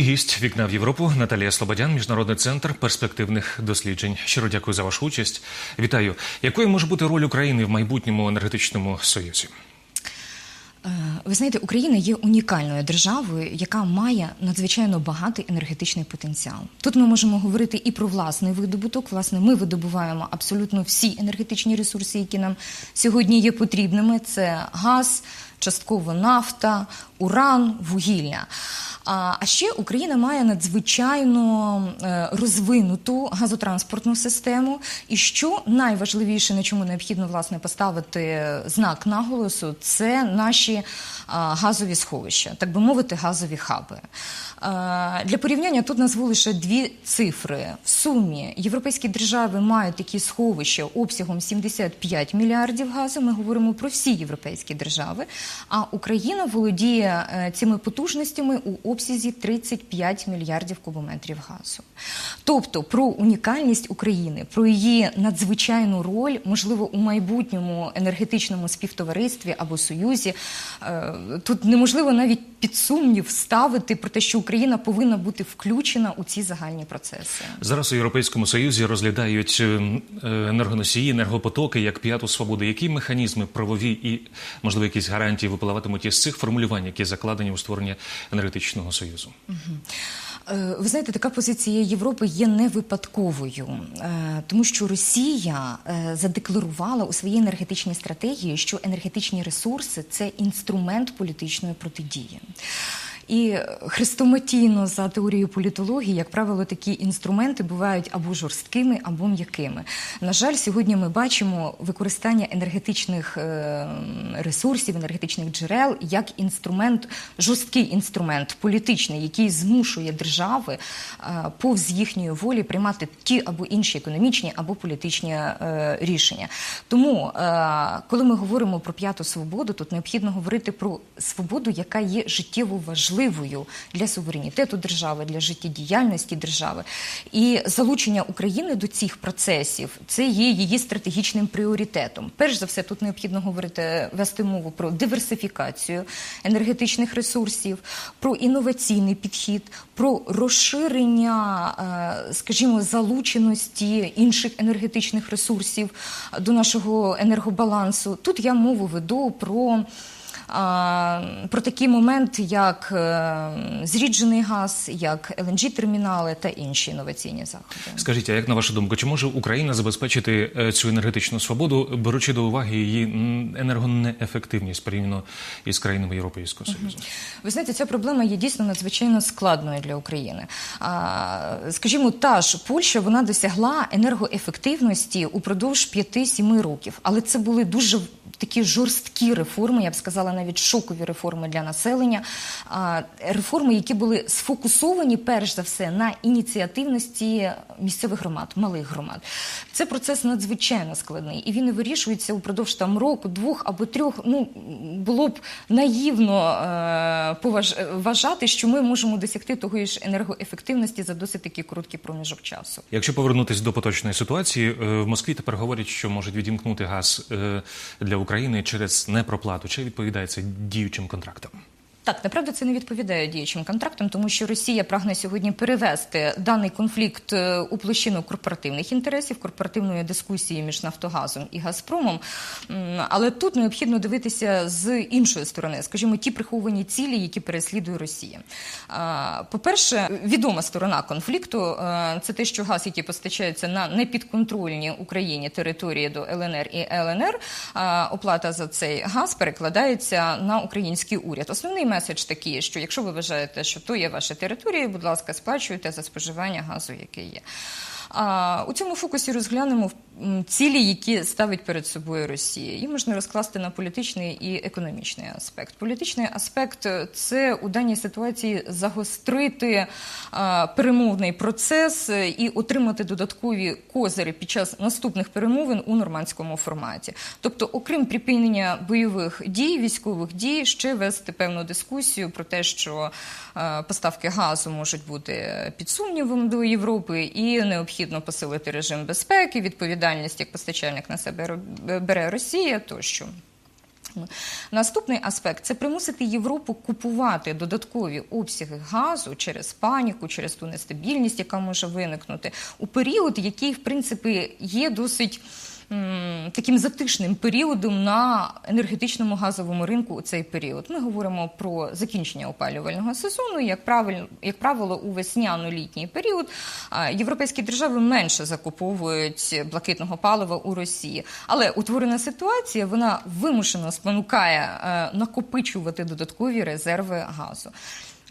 Гість вікна в Європу Наталія Слободян, міжнародний центр перспективних досліджень. Щиро дякую за вашу участь. Вітаю. Якою може бути роль України в майбутньому енергетичному союзі? Е, Ви знаєте, Україна є унікальною державою, яка має надзвичайно багатий енергетичний потенціал. Тут ми можемо говорити і про власний видобуток. Власне, ми видобуваємо абсолютно всі енергетичні ресурси, які нам сьогодні є потрібними. Це газ, частково нафта, уран, вугілля. А ще Україна має надзвичайно е, розвинуту газотранспортну систему. І що найважливіше, на чому необхідно власне поставити знак наголосу, це наші газові сховища, так би мовити, газові хаби. Е, Для порівняння тут назву лише дві цифри. В сумі європейські держави мають такі сховища обсягом 75 мільярдів газу. Ми говоримо про всі європейські держави. А Україна володіє е, цими потужностями у обсязі 35 мільярдів кубометрів газу. Тобто про унікальність України, про її надзвичайну роль, можливо, у майбутньому енергетичному співтоваристві або союзі. е, Тут неможливо навіть під сумнів ставити про те, що Україна повинна бути включена у ці загальні процеси. Зараз у Європейському Союзі розглядають е, енергоносії, енергопотоки як п'яту свободу. Які механізми правові і можливо якісь гарантії випливатимуть із цих формулювань, які закладені у створення енергетичного союзу? Е, Ви знаєте, така позиція Європи є не випадковою, е, тому що Росія е, задекларувала у своїй енергетичній стратегії, що енергетичні ресурси це інструмент політичної протидії. І хрестоматійно за теорією політології, як правило, такі інструменти бувають або жорсткими, або м'якими. На жаль, сьогодні ми бачимо використання енергетичних е, ресурсів, енергетичних джерел як інструмент, жорсткий інструмент політичний, який змушує держави е, повз їхньої волі приймати ті або інші економічні або політичні е, рішення. Тому, коли ми говоримо про п'яту свободу, тут необхідно говорити про свободу, яка є життєво важливою для суверенітету держави, для життєдіяльності держави. І залучення України до цих процесів це є її стратегічним пріоритетом. Перш за все, тут необхідно говорити вести мову про диверсифікацію енергетичних ресурсів, про інноваційний підхід, про розширення, е, скажімо, залученості інших енергетичних ресурсів до нашого енергобалансу. Тут я мову веду про. Про такий момент, як е, зріджений газ, як ЛНЖ-термінали та інші інноваційні заходи. Скажіть, а як на вашу думку, чи може Україна забезпечити е, цю енергетичну свободу, беручи до уваги її енергонеефективність порівняно із країнами Європейського Союзу? Ви знаєте, ця проблема є дійсно надзвичайно складною для України. Скажімо, та ж Польща вона досягла енергоефективності упродовж 5-7 років, але це були дуже такі жорсткі реформи, я б сказала, навіть шокові реформи для населення. Реформи, які були сфокусовані перш за все на ініціативності місцевих громад, малих громад. Це процес надзвичайно складний, і він не вирішується упродовж там року, двох або трьох. Ну було б наївно е, вважати, що ми можемо досягти того ж енергоефективності за досить такий короткий проміжок часу. Якщо повернутися до поточної ситуації, е, в Москві тепер говорять, що можуть відімкнути газ е, для України через непроплату. Чи відповідає це діючим контрактам? Так, направду це не відповідає діючим контрактам, тому що Росія прагне сьогодні перевести даний конфлікт е, у площину корпоративних інтересів, корпоративної дискусії між Нафтогазом і Газпромом. Але тут необхідно дивитися з іншої сторони, скажімо, ті приховані цілі, які переслідує Росія. По-перше, відома сторона конфлікту е, це те, що газ, який постачається на непідконтрольні Україні території до ЛНР і ЛНР, оплата за цей газ перекладається на український уряд. Основний меседж такий, що якщо ви вважаєте, що то є ваша територія, будь ласка, сплачуйте за споживання газу, який є. А у цьому фокусі розглянемо м, цілі, які ставить перед собою Росія. Їх можна розкласти на політичний і економічний аспект. Політичний аспект це у даній ситуації загострити перемовний процес і отримати додаткові козирі під час наступних перемовин у нормандському форматі. Тобто, окрім припинення бойових дій, військових дій, ще вести певну дискусію про те, що е, поставки газу можуть бути під сумнівом до Європи, і необхідно посилити режим безпеки, відповідальність як постачальник на себе бере Росія тощо. Наступний аспект це примусити Європу купувати додаткові обсяги газу через паніку, через ту нестабільність, яка може виникнути у період, який в принципі є досить. Таким затишним періодом на енергетичному газовому ринку у цей період. Ми говоримо про закінчення опалювального сезону. Як правило, як правило, у весняно-літній період європейські держави менше закуповують блакитного палива у Росії. Але утворена ситуація вона вимушено спонукає е, накопичувати додаткові резерви газу.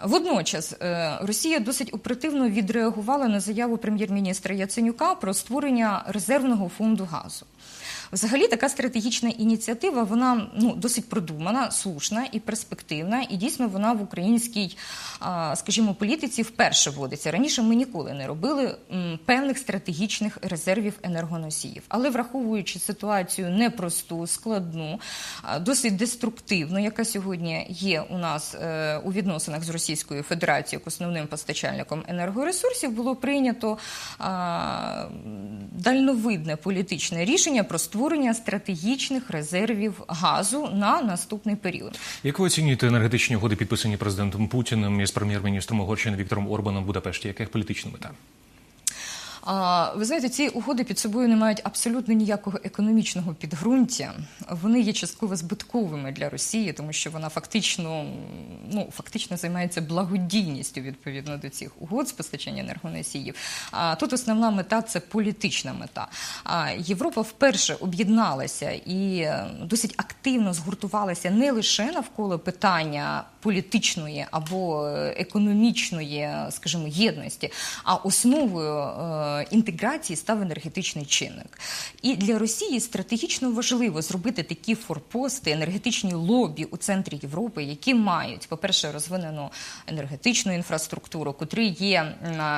Водночас е, Росія досить оперативно відреагувала на заяву прем'єр-міністра Яценюка про створення резервного фонду газу. Взагалі, така стратегічна ініціатива вона ну досить продумана, слушна і перспективна. І дійсно вона в українській, скажімо, політиці вперше вводиться. Раніше ми ніколи не робили певних стратегічних резервів енергоносіїв. Але враховуючи ситуацію непросту, складну, досить деструктивну, яка сьогодні є у нас е, у відносинах з Російською Федерацією як основним постачальником енергоресурсів, було прийнято дальновидне політичне рішення про створення стратегічних резервів газу на наступний період. Як ви оцінюєте енергетичні угоди, підписані президентом Путіним із прем'єр-міністром Угорщини Віктором Орбаном в Будапешті? Яка їх мета? А, Ви знаєте, ці угоди під собою не мають абсолютно ніякого економічного підґрунтя. Вони є частково збитковими для Росії, тому що вона фактично, ну фактично займається благодійністю відповідно до цих угод з постачання енергоносіїв. А тут основна мета це політична мета. А Європа вперше об'єдналася і е, досить активно згуртувалася не лише навколо питання політичної або е, економічної, скажімо, єдності, а основою е, інтеграції став енергетичний чинник. І для Росії стратегічно важливо зробити такі форпости, енергетичні лобі у центрі Європи, які мають, по-перше, розвинену енергетичну інфраструктуру, котрі є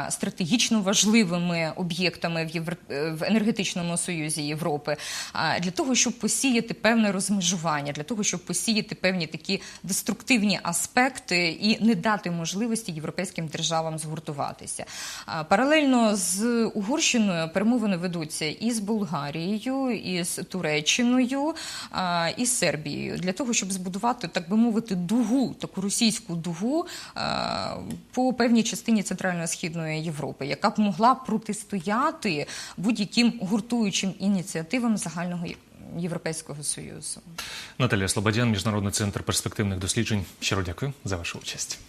стратегічно важливими об'єктами в, Євр... е, в енергетичному союзі Європи, для того, щоб посіяти певне розмежування, для того, щоб посіяти певні такі деструктивні аспекти і не дати можливості європейським державам згуртуватися. Паралельно з Угорщиною перемовини ведуться і з Болгарією, і з Туреччиною, і з Сербією для того, щоб збудувати, так би мовити, дугу, таку російську дугу по певній частині центрально-східної Європи, яка б могла протистояти будь-яким гуртуючим ініціативам загального Європейського союзу. Наталія Слободян, Міжнародний центр перспективних досліджень. Щиро дякую за вашу участь.